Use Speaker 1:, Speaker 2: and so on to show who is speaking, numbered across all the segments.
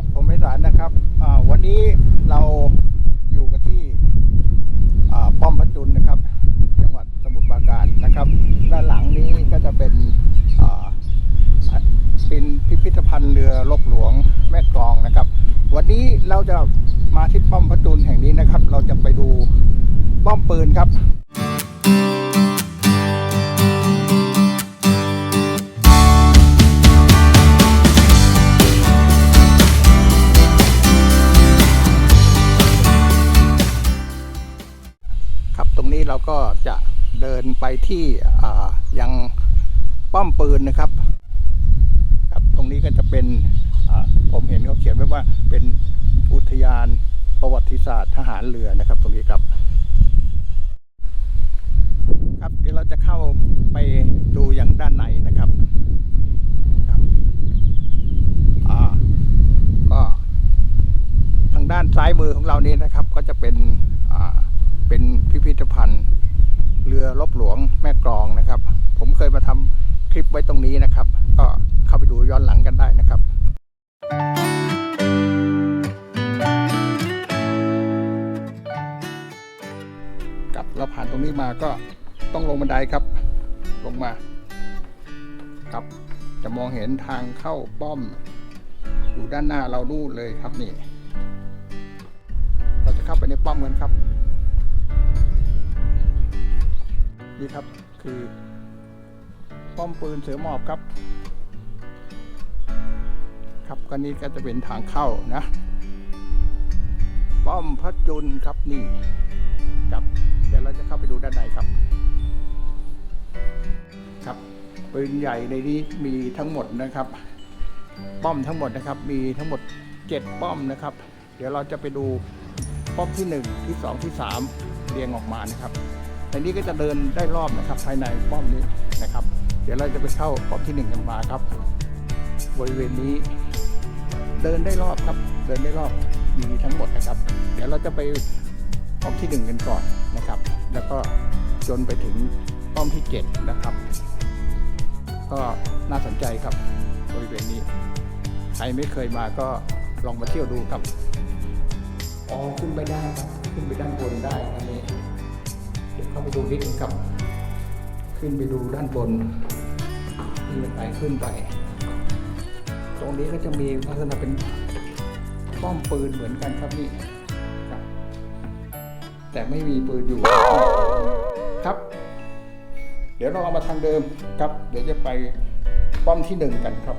Speaker 1: ครับ ผมไพศาลนะครับวันนี้เราอยู่กันที่ป้อมพระจุลนะครับ จังหวัดสมุทรปราการนะครับ ด้านหลังนี้ก็จะเป็นเป็นพิพิธภัณฑ์เรือลบหลวงแม่กลองนะครับ วันนี้เราจะมาที่ป้อมพระจุลแห่งนี้นะครับ เราจะไปดูป้อมปืนครับ ที่ยังป้อมปืนนะครับครับ ตรงนี้ก็จะเป็นผมเห็นเขาเขียนไว้ว่าเป็นอุทยานประวัติศาสตร์ทหารเรือนะครับ ตรงนี้ครับ ครับเดี๋ยวเราจะเข้าไปดูอย่างด้านในนะครับครับอ่าก็ทางด้านซ้ายมือของเรานี้นะครับ ก็จะเป็นอ่าเป็นพิพิธภัณฑ์ รือลบหลวงแม่กลองนะครับ ผมเคยมาทำคลิปไว้ตรงนี้นะครับ ก็เข้าไปดูย้อนหลังกันได้นะครับ กลับเราผ่านตรงนี้มาก็ต้องลงบันไดครับ ลงมาครับจะมองเห็นทางเข้าป้อม อยู่ด้านหน้าเรานู่นเลยครับนี่ เราจะเข้าไปในป้อมกันครับ นี่ครับคือ ป้อมปืนเสือหมอบครับ ครับก็นี้ก็จะเป็นทางเข้านะ ป้อมพระจุลครับนี่ครับเดี๋ยวเราจะเข้าไปดูด้านในครับ ครับปืนใหญ่ในนี้มีทั้งหมดนะครับ ป้อมทั้งหมดนะครับ มีทั้งหมด 7 ป้อมนะครับ เดี๋ยวเราจะไปดูป้อมที่ 1 ที่ 2 ที่ 3 เรียงออกมานะครับ ในนี้ก็จะเดินได้รอบนะครับ ภายในป้อมนี้นะครับ เดี๋ยวเราจะไปเข้าป้อมที่1กันมาครับ บริเวณนี้ เดินได้รอบครับ เดินได้รอบมีทั้งหมดนะครับ เดี๋ยวเราจะไปป้อมที่1กันก่อนนะครับ แล้วก็จนไปถึงป้อมที่7นะครับ ก็น่าสนใจครับบริเวณนี้ ใครไม่เคยมาก็ลองมาเที่ยวดูครับอ๋อขึ้นไปได้ครับ ขึ้นไปด้านบนได้อันนี้ เข้าไปดูนิดนึงครับ ขึ้นไปดูด้านบนนี่ไปขึ้นไป ตรงนี้ก็จะมีลักษณะเป็นป้อมปืนเหมือนกันครับนี่ครับ แต่ไม่มีปืนอยู่ครับ เดี๋ยวเราเอามาทางเดิมครับ เดี๋ยวจะไปป้อมที่หนึ่งกันครับ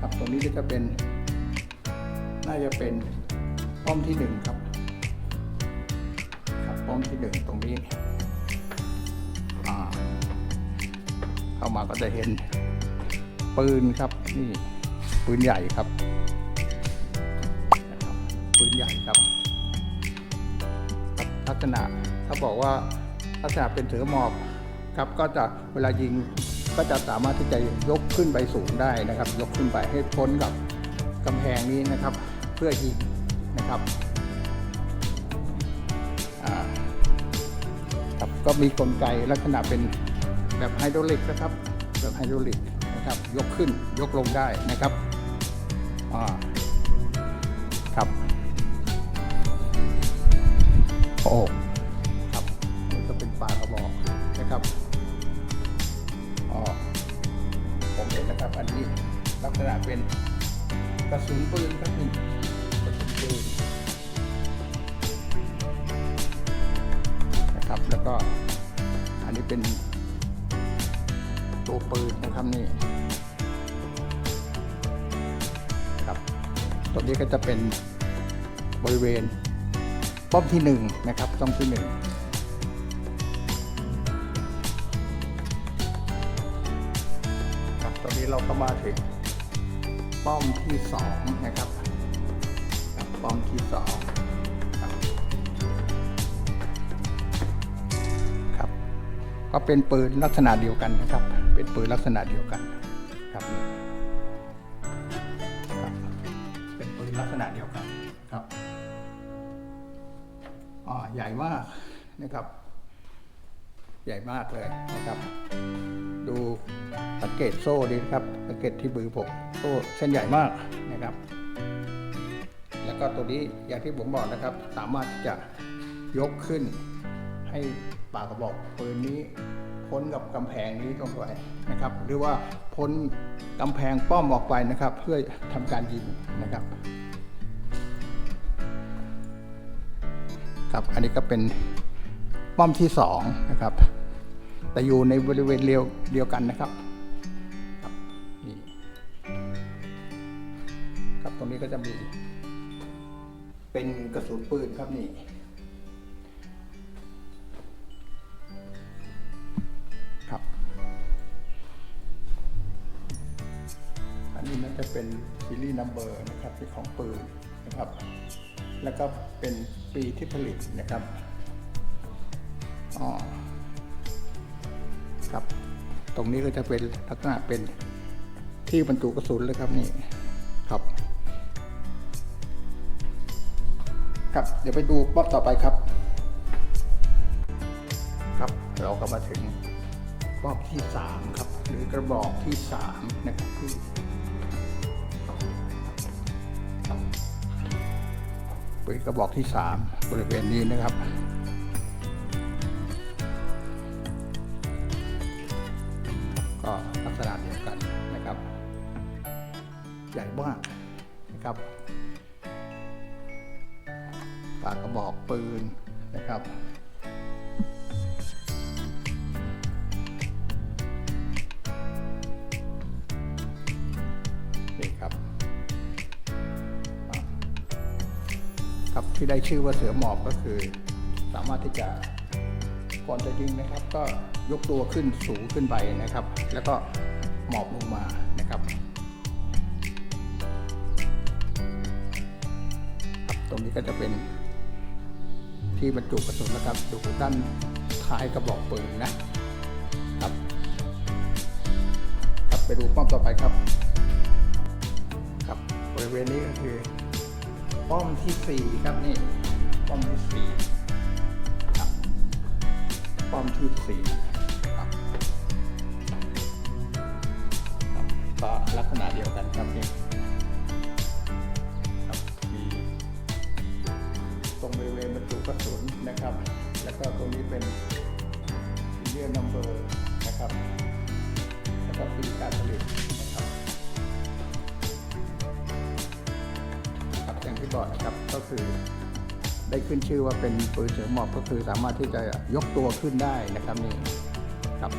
Speaker 1: ครับตรงนี้ก็จะเป็น น่าจะเป็นป้อมที่หนึ่งครับ ป้อมที่หนึ่งตรงนี้เข้ามาก็จะเห็นปืนครับนี่ปืนใหญ่ครับปืนใหญ่ครับลักษณะถ้าบอกว่าลักษณะเป็นเสือหมอบครับก็จะเวลายิงก็จะสามารถที่จะยกขึ้นไปสูงได้นะครับ ยกขึ้นไปให้พ้นกับกำแพงนี้นะครับ เพื่อยิงนะครับ ก็มีกลไกลักษณะเป็นแบบไฮดรอลิกนะครับ แบบไฮดรอลิกนะครับ ยกขึ้นยกลงได้นะครับอ่าครับโอ้ ตรงนี้ก็จะเป็นบริเวณป้อมที่หนึ่งนะครับป้อมที่หนึ่งครับตอนนี้เราก็มาถึงป้อมที่สองนะครับป้อมที่สองครับครับ ก็เป็นปืนลักษณะเดียวกันนะครับ เป็นปืนลักษณะเดียวกันครับ ใหญ่มากนะครับ ใหญ่มากเลยนะครับ ดูสังเกตโซ่ดีนะครับสังเกตที่มือผมโซ่เส้นใหญ่มากนะครับ แล้วก็ตัวนี้อย่างที่ผมบอกนะครับ สามารถที่จะยกขึ้น ให้ปากกระบอกปืนนี้พ้นกับกำแพงนี้ลงไปนะครับ หรือว่าพ้นกำแพงป้อมออกไปนะครับ เพื่อทำการยิงนะครับ ครับ อันนี้ก็เป็นป้อมที่สองนะครับ แต่อยู่ในบริเวณเดียวเดียวกันนะครับครับนี่ครับตรงนี้ก็จะมี เป็นกระสุนปืนครับนี่ครับอันนี้น่าจะเป็นซีรีส์นัมเบอร์นะครับเป็นของปืนนะครับ แล้วก็เป็นปีที่ผลิตนะครับอ๋อครับ ตรงนี้ก็จะเป็นลักษณะเป็นที่บรรจุกระสุนเลยครับนี่ครับ ครับ เดี๋ยวไปดูป๊อบต่อไปครับ ครับเราก็มาถึงป๊อบที่สามครับ หรือกระบอกที่สามนะครับ ป็นกระบอกที่สามบริเวณนี้นะครับ ก็ลักษณะเดียวกันนะครับ ใหญ่มากนะครับปากกระบอกปืนนะครับ ครับ ที่ได้ชื่อว่าเสือหมอบก็คือ สามารถที่จะก่อนจะยิงนะครับ ก็ยกตัวขึ้นสูงขึ้นไปนะครับ แล้วก็หมอบลงมานะครับครับตรงนี้ก็จะเป็นที่บรรจุกระสุนนะครับดูด้านท้ายกระบอกปืนนะครับครับไปดูป้อมต่อไปครับ ครับบริเวณนี้ก็คือ ป้อมที่สี่ครับนี่ ป้อมที่สี่ครับป้อมที่สี่ครับครับก็ลักษณะเดียวกันครับนี่ครับมีตรงบริเวณบรรจุกระสุนนะครับ แล้วก็ตรงนี้เป็นเรียนนัมเบอร์นะครับ แล้วก็ปีการผลิต บครับอย่างที่บอกนะครับ ก็คือได้ขึ้นชื่อว่าเป็นปืนเสือหมอบก็คือสามารถที่จะยกตัวขึ้นได้นะครับนี่ครับ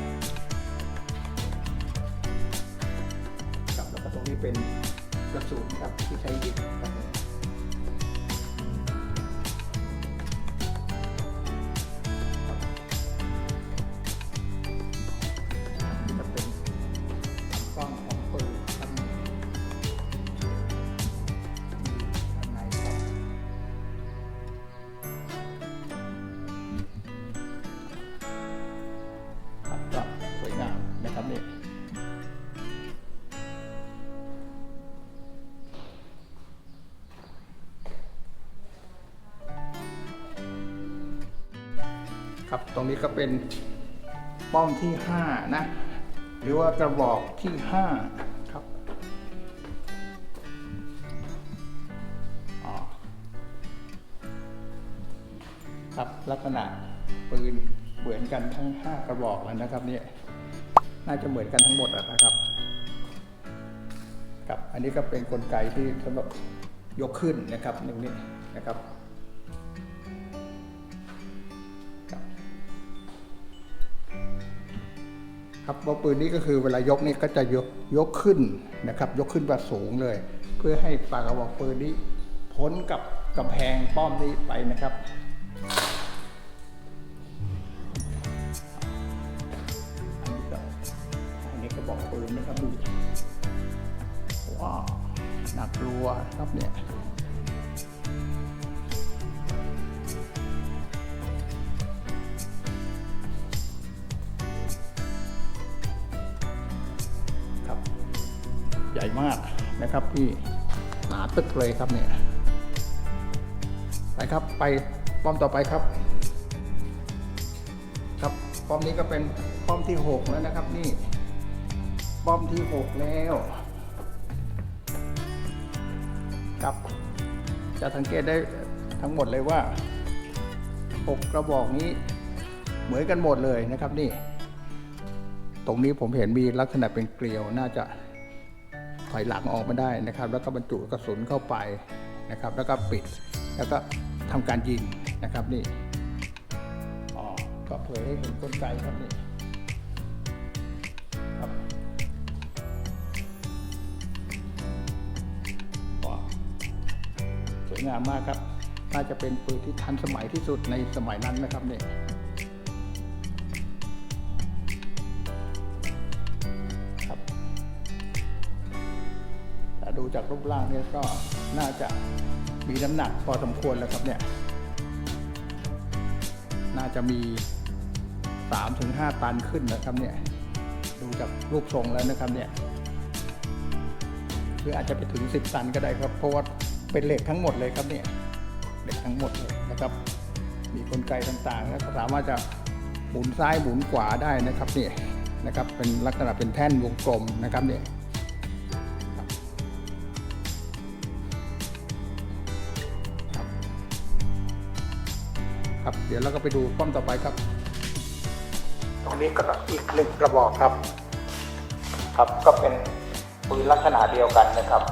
Speaker 1: ครับแล้วก็ตรงนี้เป็นกระสุนครับที่ใช้ยิงครับ ครับ ตรงนี้ก็เป็นป้อมที่5นะ หรือว่ากระบอกที่5ครับครับลักษณะปืนเหมือนกันทั้ง 5 กระบอกแล้วนะครับเนี่ยน่าจะเหมือนกันทั้งหมดอะนะครับครับ อันนี้ก็เป็นนกลไกที่สำหรับยกขึ้นนะครับหนึ่งนี้นะครับ ครับว่าปืนนี้ก็คือเวลายกนี่ก็จะยกยกขึ้นนะครับ ยกขึ้นแบบสูงเลย เพื่อให้ปากกระบอกปืนนี้พ้นกับกำแพงป้อมนี้ไปนะครับ ครับพี่หนาตึกเลยครับเนี่ยไปครับไปป้อมต่อไปครับ ครับป้อมนี้ก็เป็นป้อมที่หกแล้วนะครับนี่ ป้อมที่หกแล้ว ครับ จะสังเกตได้ทั้งหมดเลยว่าหกกระบอกนี้เหมือนกันหมดเลยนะครับนี่ ตรงนี้ผมเห็นมีลักษณะเป็นเกลียวน่าจะ ถอยหลังออกมาได้นะครับ แล้วก็บรรจุกระสุนเข้าไปนะครับ แล้วก็ปิดแล้วก็ทำการยิงนะครับนี่อ๋อก็เผยให้เห็นกลไกครับนี่ครับสวยงามมากครับน่าจะเป็นปืนที่ทันสมัยที่สุดในสมัยนั้นนะครับนี่ค ดูจากรูปร่างเนี่ยก็น่าจะมีน้ำหนักพอสมควรแล้วครับเนี่ย น่าจะมี 3-5 ตันขึ้นนะครับเนี่ย ดูจากรูปทรงแล้วนะครับเนี่ยหรืออาจจะไปถึง 10 ตันก็ได้ครับ เพราะว่าเป็นเหล็กทั้งหมดเลยครับเนี่ย เหล็กทั้งหมดเลยนะครับ มีกลไกต่างๆ แล้วก็สามารถจะหมุนซ้ายหมุนขวาได้นะครับเนี่ยนะครับ เป็นลักษณะเป็นแท่นวงกลมนะครับเนี่ย ดี๋ยวเราก็ไปดูป้อมต่อไปครับ ตรงนี้ก็อีกหนึ่งกระบอกครับ ครับก็เป็นปืนลักษณะเดียวกันนะครับ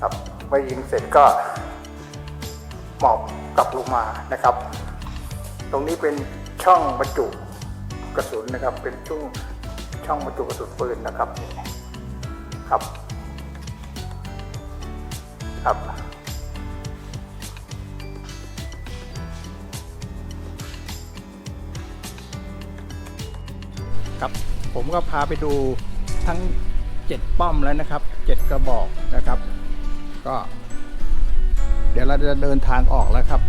Speaker 1: ครับเมื่อยิงเสร็จก็หมอบกลับลงมานะครับ ตรงนี้เป็นช่องบรรจุกระสุนนะครับ เป็นช่องช่องบรรจุกระสุนปืนนะครับ ครับ ครับ ครับ ผมก็พาไปดูทั้งเจ็ดป้อมแล้วนะครับเจ็ดกระบอกนะครับ ก็ เดี๋ยวเราจะเดินทางออกแล้วครับ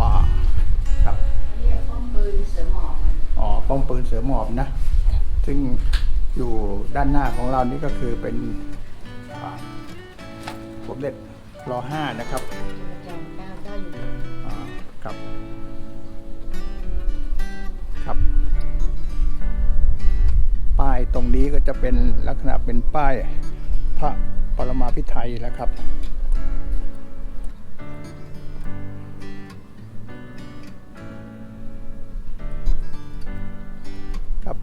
Speaker 1: ว้าวครับ
Speaker 2: เรียกป้อมปืนเสือหมอบอะ
Speaker 1: อ๋อป้อมปืนเสือหมอบนะ ซึ่งอยู่ด้านหน้าของเรานี่ก็คือเป็นอ่าสมเด็จรห้านะครับ
Speaker 2: ประจำเก้าเก้าอยู่
Speaker 1: อ่าครับครับ ป้ายตรงนี้ก็จะเป็นลักษณะเป็นป้ายพระปรมาภิไธยแล้วครับครับ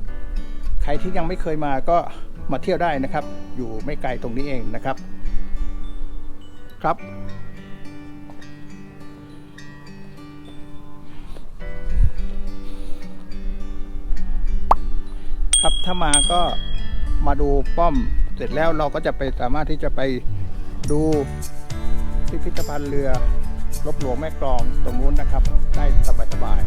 Speaker 1: ใครที่ยังไม่เคยมาก็มาเที่ยวได้นะครับ อยู่ไม่ไกลตรงนี้เองนะครับ ครับ ถ้ามาก็มาดูป้อมเสร็จแล้วเราก็จะไปสามารถที่จะไปดูพิพิธภัณฑ์เรือลบหลวงแม่กลองตรงนู้นนะครับ ได้สบาย